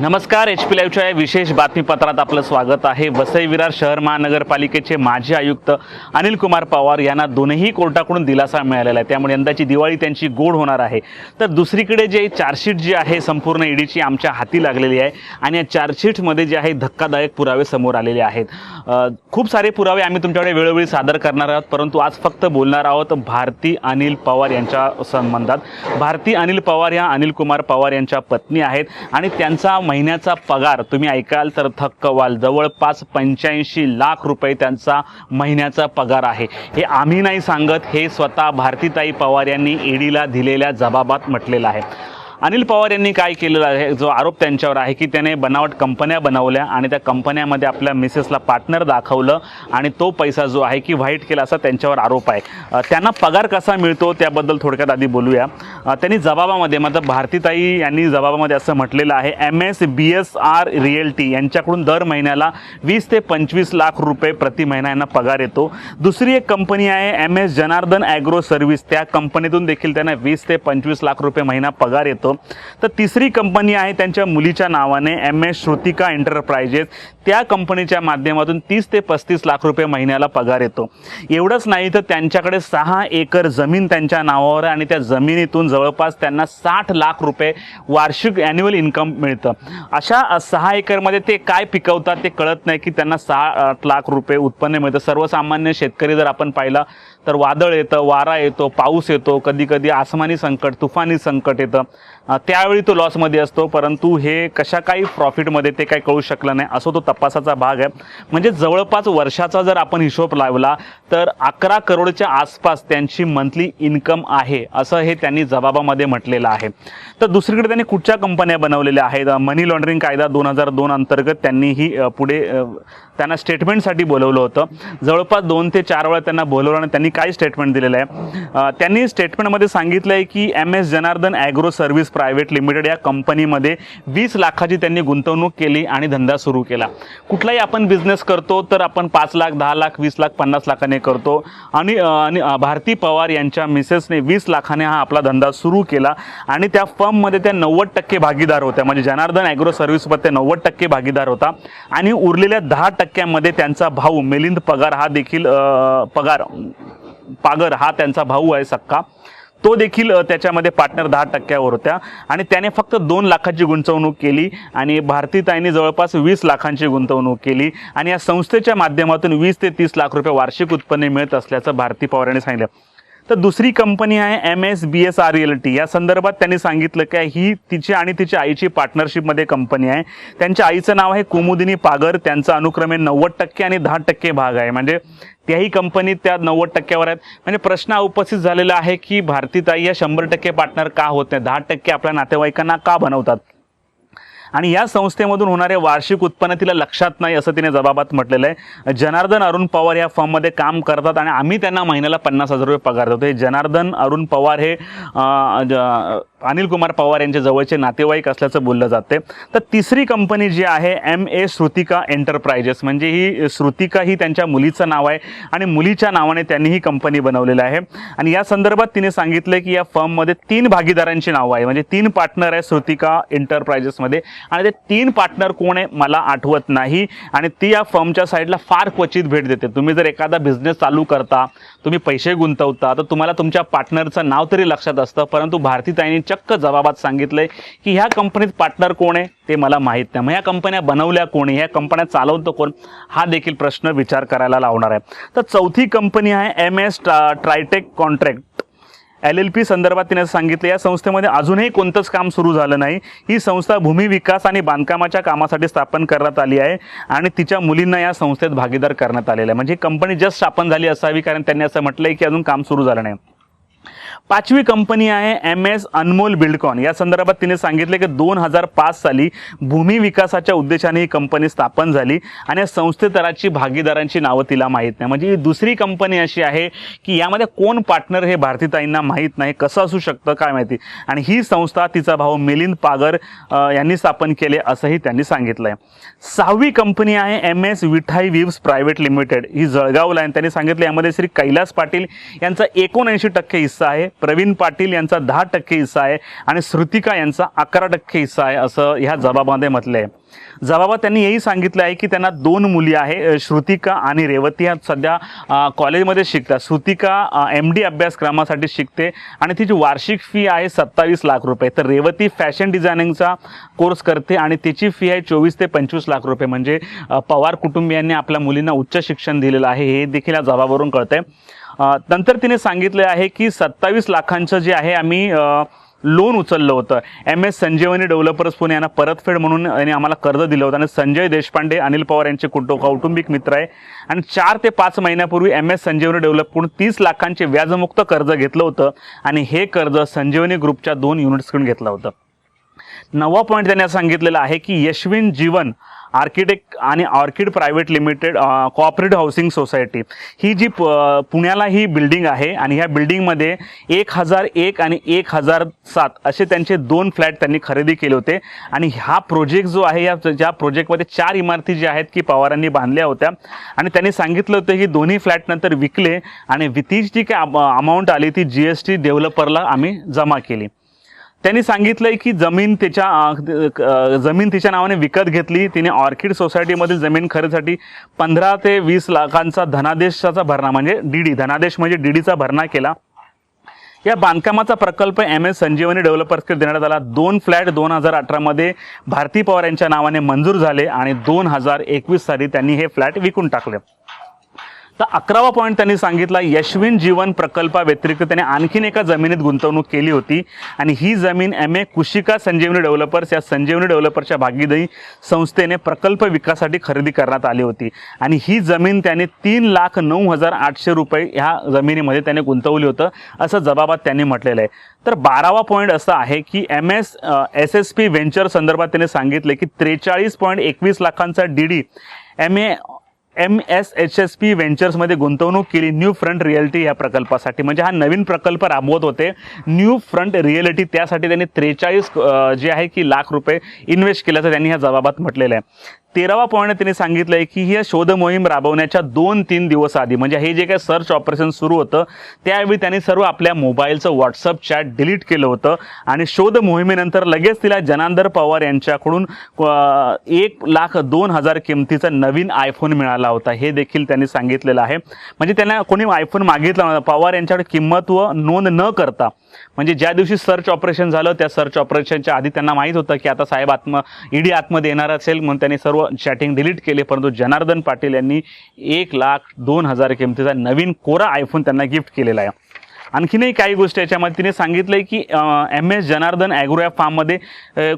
नमस्कार H P लाईव्हच्या या विशेष बातमीपत्रात आपलं स्वागत आहे. वसई विरार शहर महानगरपालिकेचे माजी आयुक्त अनिल कुमार पवार यांना दोनही कोर्टाकडून दिलासा मिळालेला आहे. त्यामुळे यंदाची दिवाळी त्यांची गोड होणार आहे. तर दुसरीकडे जे चार्जशीट जी आहे संपूर्ण ईडीची आमच्या हाती लागलेली आहे आणि या चार्जशीटमध्ये जे आहे धक्कादायक पुरावे समोर आलेले आहेत. खूप सारे पुरावे आम्ही तुमच्याकडे वेळोवेळी सादर करणार आहोत परंतु आज फक्त बोलणार आहोत भारती अनिल पवार यांच्या संबंधात. भारती अनिल पवार या अनिल कुमार पवार यांच्या पत्नी आहेत आणि त्यांचा महिन्याचा पगार तुम्ही ऐकाल तर थक्कवाल. जवळपास पंच्याऐंशी लाख रुपये त्यांचा महिन्याचा पगार आहे. हे आम्ही नाही सांगत हे स्वतः भारतीताई पवार यांनी ईडीला दिलेल्या जबाबात म्हटलेलं आहे. अनिल पवार यांनी काय केलेलं आहे? जो आरोप त्यांच्यावर आहे की त्याने बनावट कंपन्या बनवल्या आणि त्या कंपन्यामध्ये आपल्या मिसेसला पार्टनर दाखवलं आणि तो पैसा जो आहे की व्हाईट केला असा त्यांच्यावर आरोप आहे. त्यांना पगार कसा मिळतो त्याबद्दल थोडक्यात आधी बोलूया. त्यांनी जबाबामध्ये मतलब भारतीताई यांनी जबाबामध्ये असं म्हटलेलं आहे M S B S R realty यांच्याकडून दर महिन्याला वीस ते पंचवीस लाख रुपये प्रति महिना यांना पगार येतो. दुसरी एक कंपनी आहे M S Janardan agro service. त्या कंपनीतून देखील त्यांना वीस ते पंचवीस लाख रुपये महिना पगार येतो. तर तिसरी कंपनी आहे त्यांच्या मुलीच्या नावाने एम एस श्रुतिका एंटरप्राइजेस. त्या कंपनीच्या माध्यमातून तीस ते पस्तीस लाख रुपये महिन्याला पगार येतो. एवढंच नाही तर त्यांच्याकडे सहा एकर जमीन त्यांच्या नावावर आहे आणि त्या जमिनीतून जवळपास त्यांना साठ लाख रुपये वार्षिक ॲन्युअल इन्कम मिळतं. अशा सहा एकरमध्ये ते काय पिकवतात ते कळत नाही की त्यांना साठ लाख रुपये उत्पन्न मिळतं. सर्वसामान्य शेतकरी जर आपण पाहिला तर वादळ येतं वारा येतो पाऊस येतो कधी कधी आसमानी संकट तुफानी संकट येतं. त्यावेळी तो लॉसमध्ये असतो परंतु हे कशा काही प्रॉफिटमध्ये ते काही कळू शकलं नाही. असो तो तपासाचा भाग आहे. म्हणजे जवळपास वर्षाचा जर आपण हिशोब लावला तर अकरा करोडच्या आसपास त्यांची मंथली इन्कम आहे असं हे त्यांनी जबाबामध्ये म्हटलेलं आहे. तर दुसरीकडे त्यांनी कुठच्या कंपन्या बनवलेल्या आहेत? मनी लॉन्ड्रिंग कायदा दोन हजार दोन अंतर्गत त्यांनी ही पुढे त्यांना स्टेटमेंटसाठी बोलवलं होतं. जवळपास दोन ते चार वेळा त्यांना बोलवलं आणि त्यांनी काय स्टेटमेंट दिलेलं आहे? त्यांनी स्टेटमेंटमध्ये सांगितलं आहे की M S Janardan agro service private limited या कंपनीमध्ये वीस लाखाची त्यांनी गुंतवणूक केली आणि धंदा सुरू केला. कुठलाही आपण बिझनेस करतो तर आपण पाच लाख दहा लाख वीस लाख पन्नास लाखाने करतो. आणि भारती पवार यांच्या मिसेसने वीस लाखाने हा आपला धंदा सुरू केला. आणि त्या फर्ममध्ये त्या नव्वद टक्के भागीदार होत्या. म्हणजे जनार्दन ॲग्रो सर्व्हिसमध्ये त्या नव्वद टक्के भागीदार होता. आणि उरलेल्या दहा टक्क्यामध्ये त्यांचा भाऊ मिलिंद पगार हा देखील पगार पागर हा त्यांचा भाऊ आहे सक्का. तो देखील त्याच्यामध्ये पार्टनर दहा टक्क्यावर होत्या. आणि त्याने फक्त दोन लाखाची गुंतवणूक केली आणि भारतीताईने जवळपास वीस लाखांची गुंतवणूक केली. आणि या संस्थेच्या माध्यमातून वीस ते तीस लाख रुपये वार्षिक उत्पन्न मिळत असल्याचं भारती पवार यांनी सांगितलं. तर दुसरी कंपनी आहे M S B S R L T. या संदर्भात त्यांनी सांगितलं की ही तिची आणि तिच्या आईची पार्टनरशिपमध्ये कंपनी आहे. त्यांच्या आईचं नाव आहे कुमुदिनी पागर. त्यांचा अनुक्रमे नव्वद टक्के आणि दहा टक्के भाग आहे. म्हणजे त्याही कंपनीत त्या नव्वद टक्क्यावर आहेत. म्हणजे प्रश्न उपस्थित झालेला आहे की भारतीताई या शंभर टक्के पार्टनर का होत नाही? दहा टक्के आपल्या नातेवाईकांना का बनवतात? आणि या संस्थेमधून होणारे वार्षिक उत्पन्न तिला लक्षात नाही असं तिने जबाबात म्हटलेलं आहे. जनार्दन अरुण पवार या फॉर्ममध्ये काम करतात आणि आम्ही त्यांना महिन्याला पन्नास हजार रुपये पगार देतो. हे जनार्दन अरुण पवार हे ज- अनिल कुमार पवार यांच्या जवळचे नातेवाईक असल्याचं बोललं जाते तर तिसरी कंपनी जी आहे एम ए श्रुतिका एंटरप्राइजेस म्हणजे ही श्रुतिका ही त्यांच्या मुलीचं नाव आहे आणि मुलीच्या नावाने त्यांनी ही कंपनी बनवलेलं आहे. आणि या संदर्भात तिने सांगितलं की या फर्ममध्ये तीन भागीदारांची नावं आहे म्हणजे तीन पार्टनर आहे श्रुतिका एंटरप्राइजेसमध्ये आणि ते तीन पार्टनर कोण आहे मला आठवत नाही. आणि ती या फर्मच्या साईडला फार क्वचित भेट देते. तुम्ही जर एखादा बिझनेस चालू करता तुम्ही पैसे गुंतवता तर तुम्हाला तुमच्या पार्टनरचं नाव तरी लक्षात असतं परंतु भारती ताईंच्या चक्क जबाबात सांगितलंय की ह्या कंपनीत पार्टनर कोण आहे ते मला माहीत नाही. मग ह्या कंपन्या बनवल्या कोणी? ह्या कंपन्या चालवतो कोण? हा देखील प्रश्न विचार करायला लावणार आहे. तर चौथी कंपनी आहे M S Tritech contract L L P संदर्भात तिने सांगितलं या संस्थेमध्ये अजूनही कोणतंच काम सुरू झालं नाही. ही संस्था भूमी विकास आणि बांधकामाच्या कामासाठी स्थापन करण्यात आली आहे आणि तिच्या मुलींना या संस्थेत भागीदार करण्यात आलेलं आहे. म्हणजे कंपनी जस्ट स्थापन झाली असावी कारण त्यांनी असं म्हटलंय की अजून काम सुरू झालं नाही. पाचवी कंपनी आहे एम एस अनमोल बिल्डकॉन. या संदर्भात तिने सांगितले की दोन हजार पाच साली भूमी विकासाच्या उद्देशाने ही कंपनी स्थापन झाली आणि या संस्थेतराची भागीदारांची नावं तिला माहीत नाही. म्हणजे ही दुसरी कंपनी अशी आहे की यामध्ये कोण पार्टनर हे भारतीताईंना माहीत नाही कसं असू शकतं काय माहिती. आणि ही संस्था तिचा भाऊ मिलिंद पागर यांनी स्थापन केले असंही त्यांनी सांगितलं आहे सहावी कंपनी आहे M S Vithai weaves private limited. ही जळगावला आहे त्यांनी सांगितलं यामध्ये श्री कैलास पाटील यांचा एकोणऐंशी टक्के हिस्सा आहे. प्रवीण पाटील यांचा दहा टक्के हिस्सा आहे आणि श्रुतिका यांचा अकरा टक्के हिस्सा आहे असं ह्या जबाबामध्ये म्हटलं आहे जबाबात त्यांनी हेही सांगितलं आहे की त्यांना दोन मुली आहे श्रुतिका आणि रेवती. ह्या सध्या कॉलेजमध्ये शिकतात. श्रुतिका एम डी अभ्यासक्रमासाठी शिकते आणि तिची वार्षिक फी आहे सत्तावीस लाख रुपये. तर रेवती फॅशन डिझायनिंगचा कोर्स करते आणि तिची फी आहे चोवीस ते पंचवीस लाख रुपये. म्हणजे पवार कुटुंबियांनी आपल्या मुलींना उच्च शिक्षण दिलेलं आहे. हे देखील या जबाबावरून कळतंय. नंतर तिने सांगितले आहे की सत्तावीस लाखांचं जे आहे आम्ही लोन उचललं होतं. M S Sanjivani developers Pune यांना परतफेड म्हणून यांनी आम्हाला कर्ज दिलं होतं. आणि संजय देशपांडे अनिल पवार यांचे कुटुंब कौटुंबिक मित्र आहे. आणि चार ते पाच महिन्यापूर्वी एम एस संजीवनी डेव्हलपकडून तीस लाखांचे व्याजमुक्त कर्ज घेतलं होतं. आणि हे कर्ज संजीवनी ग्रुपच्या दोन युनिट्सकडून घेतलं होतं. नवा पॉईंट त्यांनी सांगितलेला आहे की यशविन जीवन आर्किटेक्ट आणि orchid private limited corporate housing society. ही जी प पुण्याला ही बिल्डिंग आहे आणि ह्या बिल्डिंगमध्ये एक हजार एक आणि एक हजार सात असे त्यांचे दोन फ्लॅट त्यांनी खरेदी केले होते. आणि हा प्रोजेक्ट जो आहे या ज्या प्रोजेक्टमध्ये चार इमारती ज्या आहेत की पवारांनी बांधल्या होत्या. आणि त्यांनी सांगितलं होतं की दोन्ही फ्लॅट नंतर विकले आणि ती जी काय अमाऊंट आली ती जी एस टी डेव्हलपरला आम्ही जमा केली. त्यांनी सांगितलंय की जमीन तिच्या जमीन तिच्या नावाने विकत घेतली. तिने ऑर्किड सोसायटीमधील जमीन खरेदीसाठी पंधरा ते वीस लाखांचा धनादेशाचा भरणा म्हणजे डीडी धनादेश म्हणजे डीडीचा भरणा केला. या बांधकामाचा प्रकल्प एम एस संजीवनी डेव्हलपर्सकडे देण्यात आला. दोन फ्लॅट दोन हजार अठरामध्ये भारती पवार यांच्या नावाने मंजूर झाले आणि दोन हजार एकवीस साली त्यांनी हे फ्लॅट विकून टाकले. तर अकरावा पॉईंट त्यांनी सांगितला यशविन जीवन प्रकल्पाव्यतिरिक्त त्याने आणखीन एका जमिनीत गुंतवणूक केली होती. आणि ही जमीन M A Kushika Sanjeevani developers या संजीवनी डेव्हलपरच्या भागीदारी संस्थेने प्रकल्प विकासासाठी खरेदी करण्यात आली होती. आणि ही जमीन त्याने तीन लाख नऊ हजार आठशे रुपये ह्या जमिनीमध्ये त्याने गुंतवली होतं असं जबाबात त्यांनी म्हटलेलं आहे. तर बारावा पॉईंट असा आहे की M S S S P venture संदर्भात त्याने सांगितले की त्रेचाळीस पॉईंट एकवीस लाखांचा D D M A M S H S P व्हेंचर्समध्ये गुंतवणूक केली. न्यू फ्रंट रिअलिटी या प्रकल्पासाठी. म्हणजे हा नवीन प्रकल्प राबवत होते. न्यू फ्रंट रिअलिटी त्यासाठी त्यांनी त्रेचाळीस जे आहे की लाख रुपये इन्व्हेस्ट केल्याचं त्यांनी ह्या जबाबात म्हटलेलं आहे. तेरावा पॉईंट त्यांनी सांगितलं आहे की ही शोध मोहीम राबवण्याच्या दोन तीन दिवस आधी म्हणजे हे जे काही सर्च ऑपरेशन सुरू होतं त्यावेळी त्यांनी सर्व आपल्या मोबाईलचं व्हॉट्सअप चॅट डिलीट केलं होतं आणि शोध मोहिमेनंतर लगेच तिला जनांदर पवार यांच्याकडून एक लाख दोन हजार किमतीचा नवीन आयफोन मिळाला होता. हे देखील त्यांनी सांगितलेलं आहे. म्हणजे त्यांना कोणी आयफोन मागितला नव्हता. पवार यांच्याकडे किंमत व नोंद न करता म्हणजे ज्या दिवशी सर्च ऑपरेशन झालं त्या सर्च ऑपरेशनच्या आधी त्यांना माहीत होतं की आता साहेब आत्म ईडी आतमध्ये येणार असेल म्हणून त्यांनी सर्व चॅटिंग डिलीट केले. परंतु जनार्दन पाटील यांनी एक लाख दोन हजार किमतीचा नवीन कोरा आयफोन त्यांना गिफ्ट केलेला आहे. आणखीनही काही गोष्टी याच्यामध्ये तिने सांगितलंय की एम एस जनार्दन ॲग्रो या फार्ममध्ये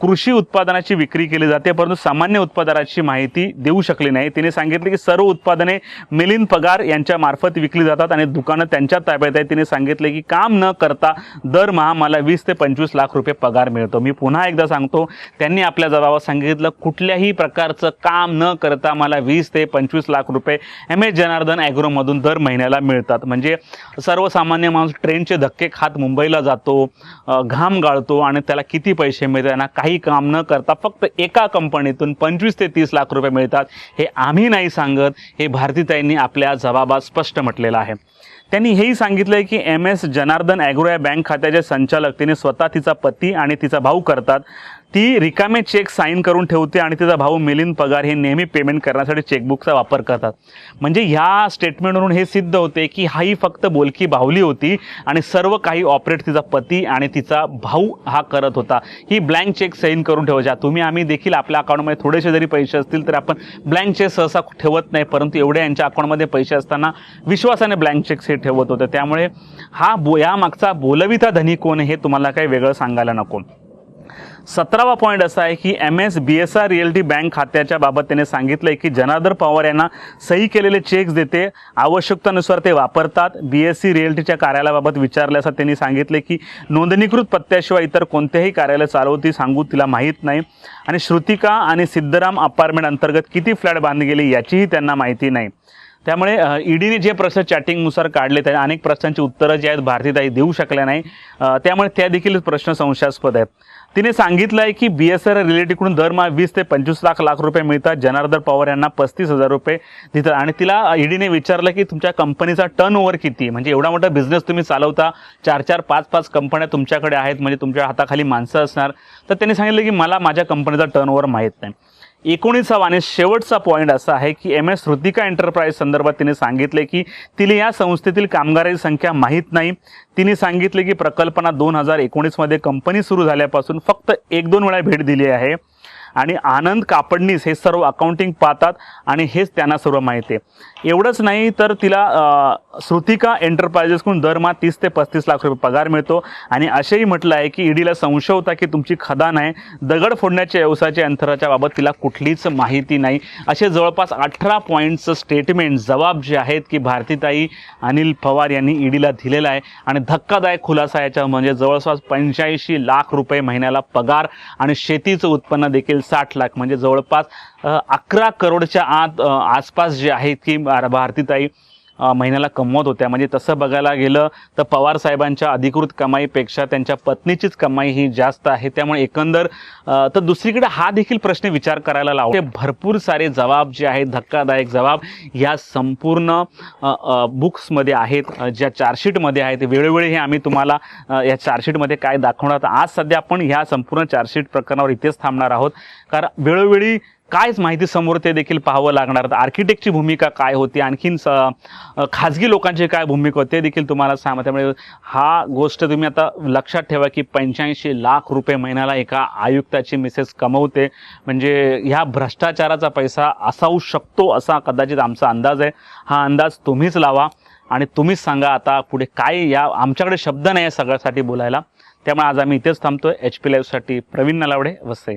कृषी उत्पादनाची विक्री केली जाते परंतु सामान्य उत्पादनाची माहिती देऊ शकली नाही. तिने सांगितले की सर्व उत्पादने मिलिंद पगार यांच्या मार्फत विकली जातात आणि दुकानं त्यांच्या ताब्यात आहे तिने सांगितले की काम न करता दरमहा मला वीस ते पंचवीस लाख रुपये पगार मिळतो. मी पुन्हा एकदा सांगतो त्यांनी आपल्या जबाबावर सांगितलं कुठल्याही प्रकारचं काम न करता मला वीस ते पंचवीस लाख रुपये एम एस जनार्दन ॲग्रोमधून दर महिन्याला मिळतात. म्हणजे सर्वसामान्य माणूस ट्रेनचे धक्के खात मुंबईला जातो घाम गाळतो आणि त्याला किती पैसे मिळतात ना काही काम न करता फक्त एका कंपनीतून पंचवीस ते तीस लाख रुपये मिळतात. हे आम्ही नाही सांगत हे भारतीताईंनी आपल्या जबाबात स्पष्ट म्हटलेलं आहे. त्यांनी हेही सांगितलंय की एम एस जनार्दन ॲग्रो या बँक खात्याचे संचालक तिने स्वतः तिचा पती आणि तिचा भाऊ करतात. ती रिकामे चेक साईन करून ठेवते आणि तिचा भाऊ मिलिंद पगार हे नेहमी पेमेंट करण्यासाठी चेकबुकचा वापर करतात. म्हणजे ह्या स्टेटमेंटवरून हे सिद्ध होते की हा ही फक्त बोलकी बाहुली होती आणि सर्व काही ऑपरेट तिचा पती आणि तिचा भाऊ हा करत होता. ही ब्लँक चेक साईन करून ठेवायच्या. तुम्ही आम्ही देखील आपल्या अकाउंटमध्ये थोडेसे जरी पैसे असतील तर आपण ब्लँक चेक सहसा ठेवत नाही परंतु एवढे यांच्या अकाउंटमध्ये पैसे असताना विश्वासाने ब्लँक चेक्स हे ठेवत होते. त्यामुळे हा बो यामागचा बोलविता धनी कोण हे तुम्हाला काही वेगळं सांगायला नको. सतरावा पॉईंट असा आहे की M S B S R realty bank खात्याच्या बाबत त्याने सांगितलंय की जनार्दन पवार यांना सही केलेले चेक्स देते. आवश्यकतेनुसार ते वापरतात. बी एस सी रिअल्टीच्या कार्यालयाबाबत विचारले असता त्यांनी सांगितले की नोंदणीकृत पत्त्याशिवाय इतर कोणतेही कार्यालय चालवती सांगू तिला माहीत नाही. आणि श्रुतिका आणि सिद्धराम अपार्टमेंट अंतर्गत किती फ्लॅट बांधले गेले याचीही त्यांना माहिती नाही. त्यामुळे ईडीने जे प्रश्न चॅटिंगनुसार काढले त्या अनेक प्रश्नांची उत्तरं जी आहेत भारतीताई देऊ शकल्या नाही. त्यामुळे त्या देखील प्रश्न संशयास्पद आहेत. तिने सांगितलं आहे की बी एस आर रिलेटिव्हकडून दरमहा वीस ते पंचवीस लाख लाख रुपये मिळतात. जनार्दन पवार यांना पस्तीस हजार रुपये देतात. आणि तिला ईडीने विचारलं की तुमच्या कंपनीचा टर्न ओव्हर किती? आहे? म्हणजे एवढा मोठा बिझनेस तुम्ही चालवता चार चार पाच पाच कंपन्या तुमच्याकडे आहेत म्हणजे तुमच्या हाताखाली माणसं असणार. तर त्यांनी सांगितलं की मला माझ्या कंपनीचा टर्न ओव्हर माहीत नाही. एकोणीसावा आणि शेवटचा पॉईंट असा आहे की एम एस ऋतिका एंटरप्राइज संदर्भात तिने सांगितले की तिने या संस्थेतील कामगारांची संख्या माहीत नाही. तिने सांगितले की प्रकल्पना दोन हजार एकोणीसमध्ये कंपनी सुरू झाल्यापासून फक्त एक दोन वेळा भेट दिली आहे. आणि आनंद कापडनीस हे सर्व अकाउंटिंग पाहतात आणि हेच त्यांना सर्व माहिती आहे. एवढंच नाही तर तिला श्रुतिका एंटरप्राइजेसकडून दरमहा तीस ते पस्तीस लाख रुपये पगार मिळतो. आणि असेही म्हटलं आहे की ईडीला संशय होता की तुमची खदान आहे दगड फोडण्याच्या व्यवसायाच्या अंतराच्या बाबत तिला कुठलीच माहिती नाही. असे जवळपास अठरा पॉईंटचं स्टेटमेंट जबाब जे आहेत की भारतीताई अनिल पवार यांनी ईडीला दिलेला आहे. आणि धक्कादायक खुलासा याच्या म्हणजे जवळपास पंच्याऐंशी लाख रुपये महिन्याला पगार आणि शेतीचं उत्पन्न देखील साठ लाख म्हणजे जवळपास अकरा करोडच्या आत आसपास जे आहेत की भारतीताई महिन्याला कमवत होत्या. म्हणजे तसं बघायला गेलं तर पवार साहेबांच्या अधिकृत कमाईपेक्षा त्यांच्या पत्नीचीच कमाई ही जास्त आहे. त्यामुळे एकंदर तर दुसरीकडे हा देखील प्रश्न विचार करायला लावतो. भरपूर सारे जबाब जे आहेत धक्कादायक जबाब या संपूर्ण बुक्समध्ये आहेत ज्या चार्जशीटमध्ये आहेत. वेळोवेळी हे आम्ही तुम्हाला या चार्जशीटमध्ये काय दाखवणार आज सध्या आपण ह्या संपूर्ण चार्जशीट प्रकरणावर इथेच थांबणार आहोत. कारण वेळोवेळी कायच माहिती समोर ते देखील पाहावं लागणार. आर्किटेक्टची भूमिका काय होती? आणखीन स खाजगी लोकांची काय भूमिका होते? ते देखील तुम्हाला सांग त्यामुळे म्हणजे हा गोष्ट तुम्ही आता लक्षात ठेवा की पंच्याऐंशी लाख रुपये महिन्याला एका आयुक्ताची मिसेस कमवते. म्हणजे ह्या भ्रष्टाचाराचा पैसा असाऊ शकतो असा कदाचित आमचा अंदाज आहे. हा अंदाज तुम्हीच लावा आणि तुम्हीच सांगा आता पुढे काय या आमच्याकडे शब्द नाही आहे सगळ्यासाठी बोलायला. त्यामुळे आज आम्ही इथेच थांबतो एच पी लाईव्हसाठी प्रवीण नलावडे वसई.